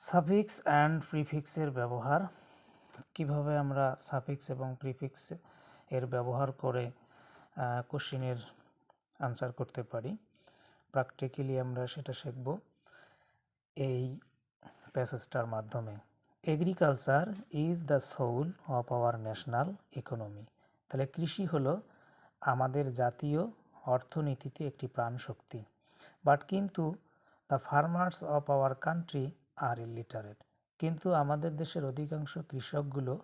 Suffix and প্রিফিক্সের ব্যবহার, কীভাবে আমরা সাফিক্স এবং প্রিফিক্স এর ব্যবহার করে কোশ্চিনের আনসার করতে পারি। প্র্যাকটিক্যালি আমরা সেটা শিখব এই প্যাসেজটার মাধ্যমে। Agriculture is the soul of our national economy তাহলে কৃষি হলো আমাদের জাতীয় অর্থনীতিতে একটি প্রাণশক্তি। বাট কিন্তু the farmers of our country are illiterate কিন্তু আমাদের দেশের অধিকাংশ কৃষকগুলো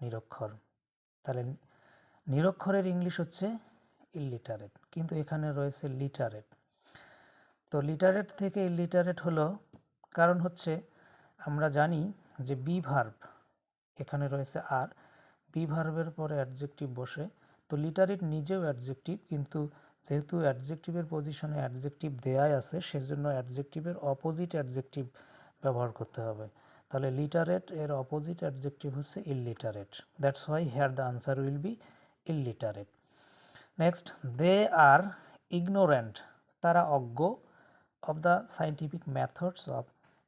নিরক্ষর। তাহলে নিরক্ষরের ইংলিশ হচ্ছে ইলিটারেট কিন্তু এখানে রয়েছে লিটারেট তো লিটারেট থেকে ইলিটারেট হলো, কারণ হচ্ছে আমরা জানি যে বি ভার্ব এখানে রয়েছে আর বি ভার্বের পরে অ্যাডজেক্টিভ বসে। তো লিটারেট নিজেও অ্যাডজেক্টিভ কিন্তু যেহেতু অ্যাডজেক্টিভের পজিশনে অ্যাডজেক্টিভ দেয়াই আছে, সেজন্য অ্যাডজেক্টিভের অপোজিট অ্যাডজেক্টিভ ব্যবহার করতে হবে। তাহলে লিটারেট এর অপোজিট অ্যাডজেক্টিভ হচ্ছে illiterate that's why here the answer will be illiterate next they are ignorant তারা অজ্ঞ। Of the scientific methods of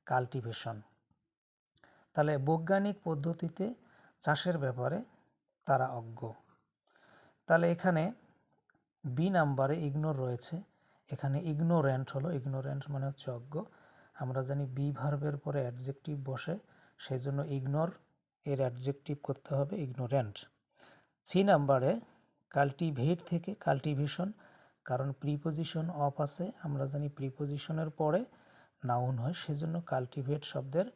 cultivation তাহলে বৈজ্ঞানিক পদ্ধতিতে চাষের ব্যাপারে তারা অজ্ঞ। তাহলে এখানে বি নাম্বারে ইগনোর রয়েছে। এখানে ইগনোরেন্ট হলো। ইগনোরেন্ট মানে হচ্ছে অজ্ঞ। আমরা জানি বি ভার্বের পরে অ্যাডজেক্টিভ বসে সেই জন্য ইগনোর এর অ্যাডজেক্টিভ করতে হবে ইগনোরেন্ট সি নাম্বারে কাল্টিভেট থেকে কাল্টিভেশন কারণ প্রিপোজিশন অফ আছে, আমরা জানি প্রিপোজিশনের পরে নাউন হয়, সেজন্য কাল্টিভেট শব্দের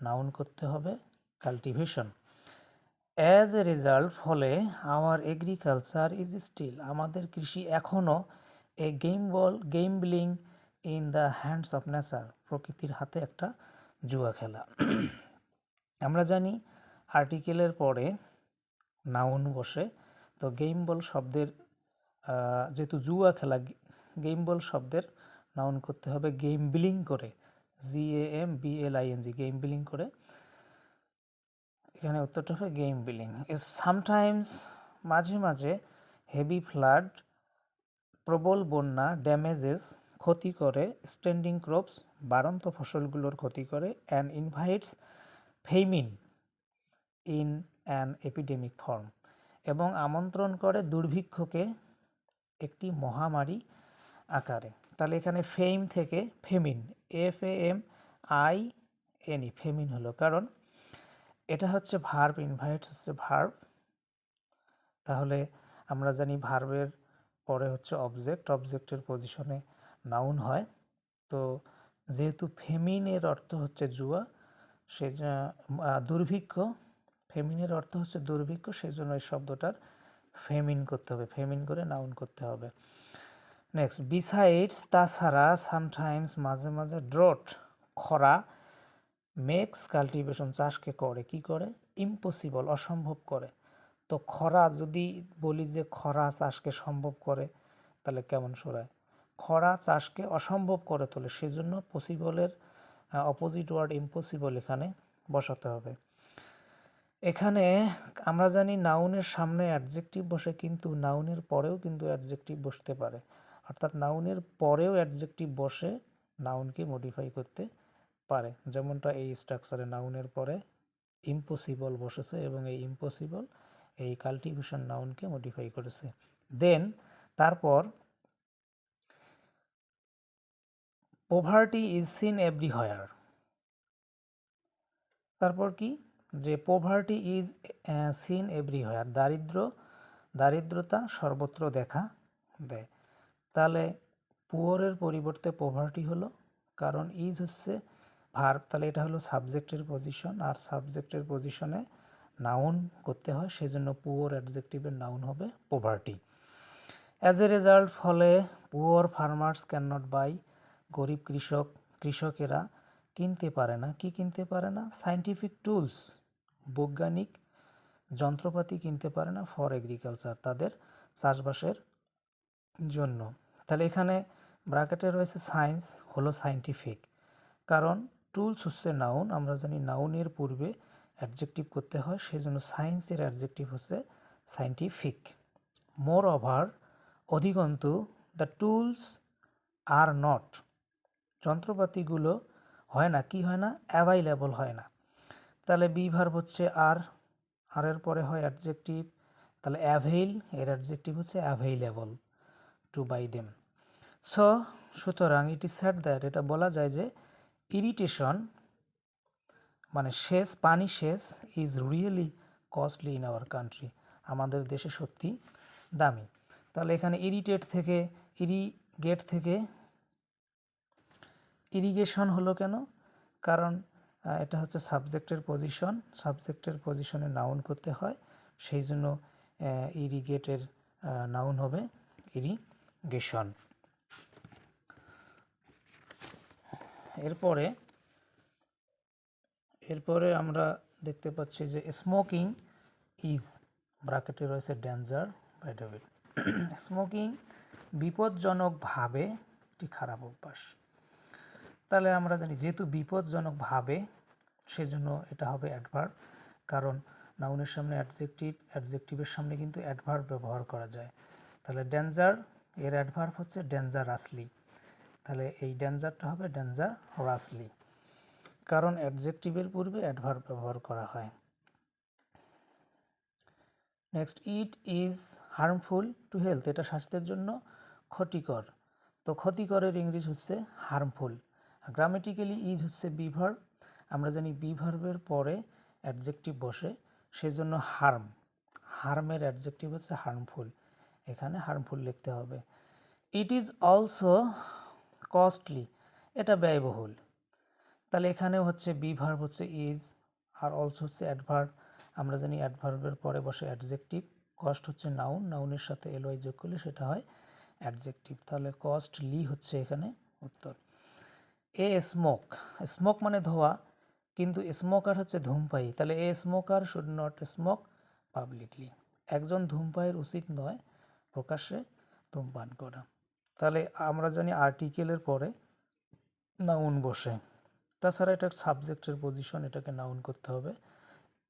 নাউন করতে হবে কাল্টিভেশন অ্যাজ এ রেজাল্ট ফলে আওয়ার এগ্রিকালচার ইজ স্টিল আমাদের কৃষি এখনও a gamble gambling in the hands of nature প্রকৃতির হাতে একটা জুয়া খেলা। আমরা জানি আর্টিকেলের পরে নাউন বসে, তো গেম বল শব্দের যেহেতু জুয়া খেলা গেম বল শব্দের নাউন করতে হবে গেম বিলিং করে G A M B L I N G gambling করে। এখানে উত্তরটা হবে গেম বিলিং সামটাইমস মাঝে মাঝে হেভি ফ্লাড প্রবল বন্যা ড্যামেজেস ক্ষতি করে স্ট্যান্ডিং ক্রপস, বাড়ন্ত ফসলগুলোর ক্ষতি করে and invites famine in an epidemic form এবং আমন্ত্রণ করে দুর্ভিক্ষকে একটি মহামারী আকারে। তাহলে এখানে ফেম থেকে famine F A M I N E famine হলো কারণ এটা হচ্ছে ভার্ব ইনভাইটস হচ্ছে ভার্ব তাহলে আমরা জানি ভার্বের পরে হচ্ছে অবজেক্ট অবজেক্টের পজিশনে নাউন হয়। তো যেহেতু ফেমিনের অর্থ হচ্ছে জুয়া সে দুর্ভিক্ষ, ফেমিনের অর্থ হচ্ছে দুর্ভিক্ষ, সেজন্য এই শব্দটার ফেমিন করতে হবে, ফেমিন করে নাউন করতে হবে। নেক্সট বিসাইডস তাছাড়া সামটাইমস মাঝে মাঝে ড্রট খরা মেক্স কাল্টিভেশন চাষকে করে, কি করে? ইম্পসিবল অসম্ভব করে। তো খরা, যদি বলি যে খরা চাষকে সম্ভব করে, তাহলে কেমন শোনায় খরা চাষকে অসম্ভব করে তোলে। সেজন্য পসিবলের অপোজিট ওয়ার্ড ইম্পসিবল এখানে বসাতে হবে। এখানে আমরা জানি নাউনের সামনে অ্যাডজেক্টিভ বসে, কিন্তু নাউনের পরেও কিন্তু অ্যাডজেক্টিভ বসতে পারে। অর্থাৎ নাউনের পরেও অ্যাডজেক্টিভ বসে নাউনকে মডিফাই করতে পারে। যেমনটা এই স্ট্রাকচারে নাউনের পরে ইম্পসিবল বসেছে এবং এই ইম্পসিবল এই কাল্টিভেশন নাউনকে মডিফাই করেছে। দেন তারপর poverty is seen everywhere তারপর কি? যে poverty is seen everywhere দারিদ্র, দারিদ্রতা সর্বত্র দেখা দেয়। তাহলে পুয়ারের পরিবর্তে পোভার্টি হলো, কারণ ইজ হচ্ছে ভার্ব তাহলে এটা হলো সাবজেক্টের পজিশন আর সাবজেক্টের পজিশনে নাউন করতে হয়, সেজন্য পুয়ার অ্যাডজেক্টিভের নাউন হবে পোভার্টি অ্যাজ এ রেজাল্ট ফলে poor farmers can not buy গরিব কৃষক, কৃষকেরা কিনতে পারে না। কি কিনতে পারে না? সাইন্টিফিক টুলস বৈজ্ঞানিক যন্ত্রপাতি কিনতে পারে না ফর এগ্রিকালচার তাদের চাষবাসের জন্য। তাহলে এখানে ব্র্যাকেটে রয়েছে সায়েন্স হলো সাইন্টিফিক কারণ টুলস হচ্ছে নাউন আমরা জানি নাউনের পূর্বে অ্যাডজেক্টিভ করতে হয় সেই জন্য সায়েন্সের অ্যাডজেক্টিভ হচ্ছে সাইন্টিফিক মোর ওভার অধিকন্তু দ্য টুলস আর নট যন্ত্রপাতিগুলো হয় না, কি হয় না? অ্যাভাইলেবল হয় না। তাহলে বি ভার্ব হচ্ছে আর আর এর পরে হয় অ্যাডজেক্টিভ তাহলে অ্যাভেইল এর অ্যাডজেক্টিভ হচ্ছে available to buy them so সুতরাং ইট ইজ স্যাড দ্যাট এটা বলা যায় যে ইরিটেশন মানে শেষ, পানি শেষ is really costly in our country আমাদের দেশে সত্যি দামি। তাহলে এখানে ইরিটেট থেকে ইরিগেট থেকে ইরিগেশন হলো কেন? কারণ এটা হচ্ছে সাবজেক্টের পজিশন সাবজেক্টের পজিশনে নাউন করতে হয়, সেই জন্য ইরিগেটের নাউন হবে ইরিগেশন এরপরে এরপরে আমরা দেখতে পাচ্ছি যে স্মোকিং ইজ ব্রাকেটে রয়েছে ডেঞ্জার বাই ডেভিড স্মোকিং বিপজ্জনকভাবে একটি খারাপ অভ্যাস। তাহলে আমরা জানি যেহেতু বিপজ্জনকভাবে সেজন্য এটা হবে অ্যাডভার্ব কারণ নাউনের সামনে অ্যাডজেক্টিভ অ্যাডজেক্টিভের সামনে কিন্তু অ্যাডভার্ব ব্যবহার করা যায়। তাহলে ডেঞ্জার এর অ্যাডভার্ব হচ্ছে ডেঞ্জারাসলি তাহলে এই ডেঞ্জারটা হবে ডেঞ্জারাসলি কারণ অ্যাডজেক্টিভের পূর্বে অ্যাডভার্ব ব্যবহার করা হয়। Next it is harmful to health এটা স্বাস্থ্যের জন্য ক্ষতিকর। তো ক্ষতিকরের ইংলিশ হচ্ছে হার্মফুল গ্রামেটিক্যালি ইজ হচ্ছে বিভার্ব আমরা জানি বিভার্বের পরে অ্যাডজেক্টিভ বসে, সেজন্য হার্ম হার্মের অ্যাডজেক্টিভ হচ্ছে হার্মফুল এখানে হার্মফুল লিখতে হবে। ইট ইজ অলসো কস্টলি এটা ব্যয়বহুল। তাহলে এখানে হচ্ছে বি ভার্ব হচ্ছে ইজ আর অলসো হচ্ছে অ্যাডভার্ব আমরা জানি অ্যাডভার্বের পরে বসে অ্যাডজেক্টিভ কস্ট হচ্ছে নাউন নাউনের সাথে এলওয়াই যোগ করলে সেটা হয় অ্যাডজেক্টিভ তাহলে কস্টলি হচ্ছে এখানে উত্তর। এ স্মোক স্মোক মানে ধোয়া, কিন্তু স্মোকার হচ্ছে ধূমপায়ী। তাহলে a smoker should not smoke publicly একজন ধূমপায়ীর উচিত নয় প্রকাশ্যে ধূমপান করা। তাহলে আমরা জানি আর্টিকেলের পরে নাউন বসে। তাছাড়া এটা সাবজেক্টের পজিশন এটাকে নাউন করতে হবে।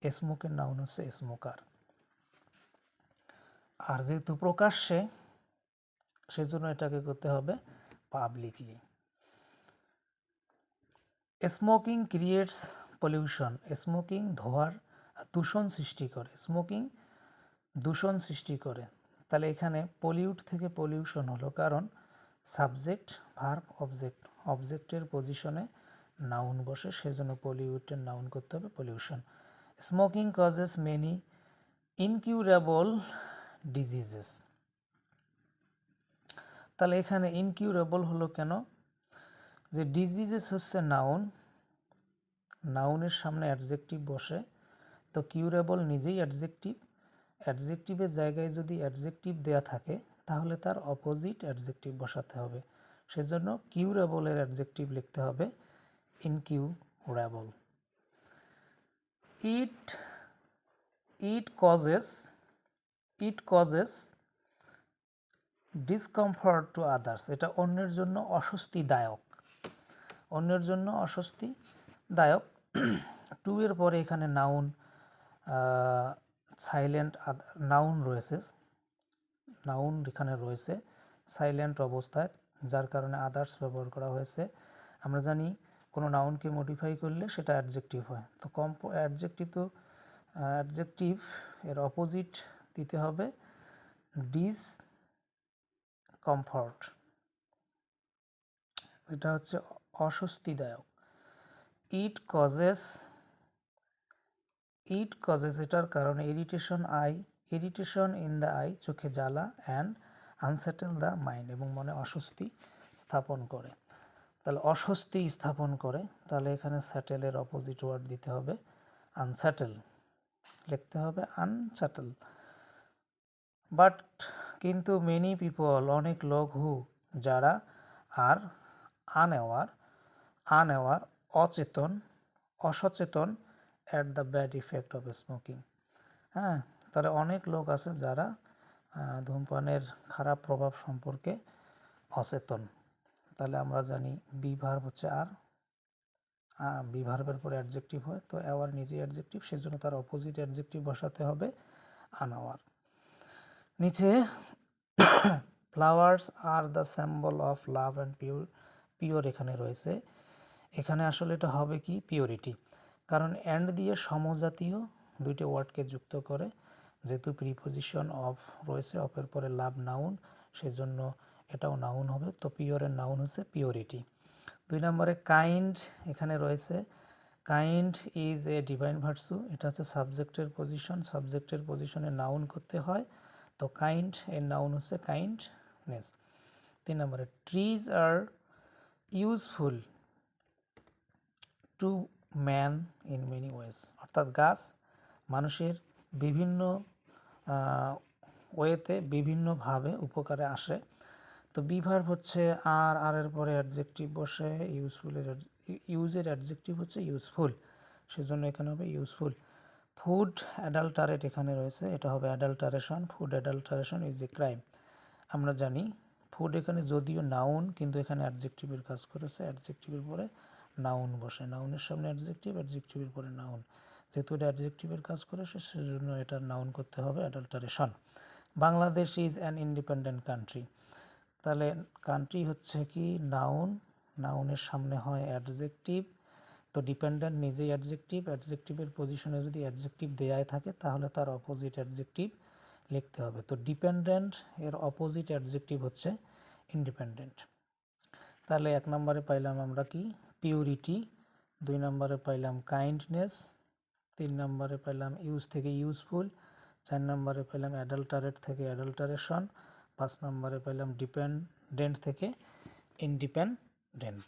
স্মোকের নাউন হচ্ছে স্মোকার আর। যেহেতু প্রকাশ্যে, সেজন্য এটাকে করতে হবে publicly smoking creates pollution smoking ধোয়ার দূষণ সৃষ্টি করে। স্মোকিং দূষণ সৃষ্টি করে। তাহলে এখানে পলিউট থেকে পলিউশন হলো কারণ সাবজেক্ট ভার্ব অবজেক্ট অবজেক্টের পজিশনে নাউন বসে, সেজন্য পলিউটের নাউন করতে হবে pollution smoking causes many incurable diseases তাহলে এখানে ইনকিউরেবল হলো কেন? যে ডিজিজেস হচ্ছে নাউন নাউনের সামনে অ্যাডজেক্টিভ বসে, তো কিউরেবল নিজেই অ্যাডজেক্টিভ অ্যাডজেক্টিভের জায়গায় যদি অ্যাডজেক্টিভ দেয়া থাকে, তাহলে তার অপোজিট অ্যাডজেক্টিভ বসাতে হবে। সেজন্য কিউরেবলের অ্যাডজেক্টিভ লিখতে হবে incurable it it causes it causes discomfort to others এটা অন্যের জন্য অস্বস্তিদায়ক। অন্যের জন্য অস্বস্তিদায়ক। টু এর পরে এখানে নাউন সাইলেন্ট নাউন রয়েছে। নাউন এখানে রয়েছে সাইলেন্ট অবস্থায়, যার কারণে আদার্স ব্যবহার করা হয়েছে। আমরা জানি কোনো নাউনকে মডিফাই করলে সেটা অ্যাডজেক্টিভ হয়। তো কম অ্যাডজেক্টিভ তো অ্যাডজেক্টিভ এর অপোজিট দিতে হবে ডিস কমফর্ট এটা হচ্ছে অস্বস্তিদায়ক। ইট কজেস ইট কজেস এটার কারণে irritation eye irritation in the eye চোখে জ্বালা অ্যান্ড আনসেটেল দ্য মাইন্ড এবং মনে অস্বস্তি স্থাপন করে। তাহলে অস্বস্তি স্থাপন করে, তাহলে এখানে স্যাটেলের অপোজিট ওয়ার্ড দিতে হবে আনস্যাটেল লিখতে হবে আনস্যাটেল বাট কিন্তু মেনি পিপল অনেক লোক হু যারা আর আনএওয়ার আনএওয়ার অচেতন, অসচেতন at the bad effect of smoking হ্যাঁ তাহলে অনেক লোক আছে যারা ধূমপানের খারাপ প্রভাব সম্পর্কে অচেতন। তাহলে আমরা জানি বি ভার্ব হচ্ছে আর বি ভার্বের পরে অ্যাডজেক্টিভ হয়, তো অ্যাওয়ার নিজেই অ্যাডজেক্টিভ সেজন্য তার অপোজিট অ্যাডজেক্টিভ বসাতে হবে আনআওয়ার নিচে flowers are the symbol of love and pure pure এখানে রয়েছে। এখানে আসলে এটা হবে কি? পিওরিটি কারণ অ্যান্ড দিয়ে সমজাতীয় দুইটি ওয়ার্ডকে যুক্ত করে, যেহেতু প্রিপোজিশন অফ রয়েছে অফের পরে লাভ নাউন সেজন্য এটাও নাউন হবে। তো পিওরের নাউন হচ্ছে পিওরিটি দুই নম্বরে কাইন্ড এখানে রয়েছে। Kind is a divine virtue এটা হচ্ছে সাবজেক্টের পজিশন সাবজেক্টের পজিশনে নাউন করতে হয়। তো কাইন্ড এর নাউন হচ্ছে কাইন্ডনেস তিন নম্বরে trees are useful to man in many ways. অর্থাৎ গাছ মানুষের বিভিন্ন ওয়েতে বিভিন্নভাবে উপকারে আসে। তো বিভার হচ্ছে আর আর এর পরে অ্যাডজেক্টিভ বসে ইউজফুলের ইউজের অ্যাডজেক্টিভ হচ্ছে ইউজফুল সেজন্য এখানে হবে ইউজফুল ফুড অ্যাডাল্টারেট এখানে রয়েছে, এটা হবে adulteration food adulteration is a crime আমরা জানি ফুড এখানে যদিও নাউন কিন্তু এখানে অ্যাডজেক্টিভের কাজ করেছে। অ্যাডজেক্টিভের পরে নাউন বসে। নাউনের সামনে অ্যাডজেক্টিভ অ্যাডজেক্টিভের পরে নাউন যেহেতু এটা অ্যাডজেক্টিভের কাজ করে সে সেজন্য এটা নাউন করতে হবে adulteration Bangladesh is an independent country তাহলে কান্ট্রি হচ্ছে কি? নাউন নাউনের সামনে হয় অ্যাডজেক্টিভ তো ডিপেন্ডেন্ট নিজেই অ্যাডজেক্টিভ অ্যাডজেক্টিভের পজিশনে যদি অ্যাডজেক্টিভ দেয়াই থাকে, তাহলে তার অপোজিট অ্যাডজেক্টিভ লিখতে হবে। তো ডিপেন্ডেন্ট এর অপোজিট অ্যাডজেক্টিভ হচ্ছে ইন্ডিপেন্ডেন্ট তাহলে এক নম্বরে পাইলাম আমরা কি? পিউরিটি দুই নম্বরে পাইলাম কাইন্ডনেস তিন নম্বরে পাইলাম ইউজ থেকে ইউজফুল চার নম্বরে পাইলাম অ্যাডাল্টারেট থেকে অ্যাডাল্টারেশন পাঁচ নম্বরে পাইলাম ডিপেন্ডেন্ট থেকে ইন্ডিপেন্ডেন্ট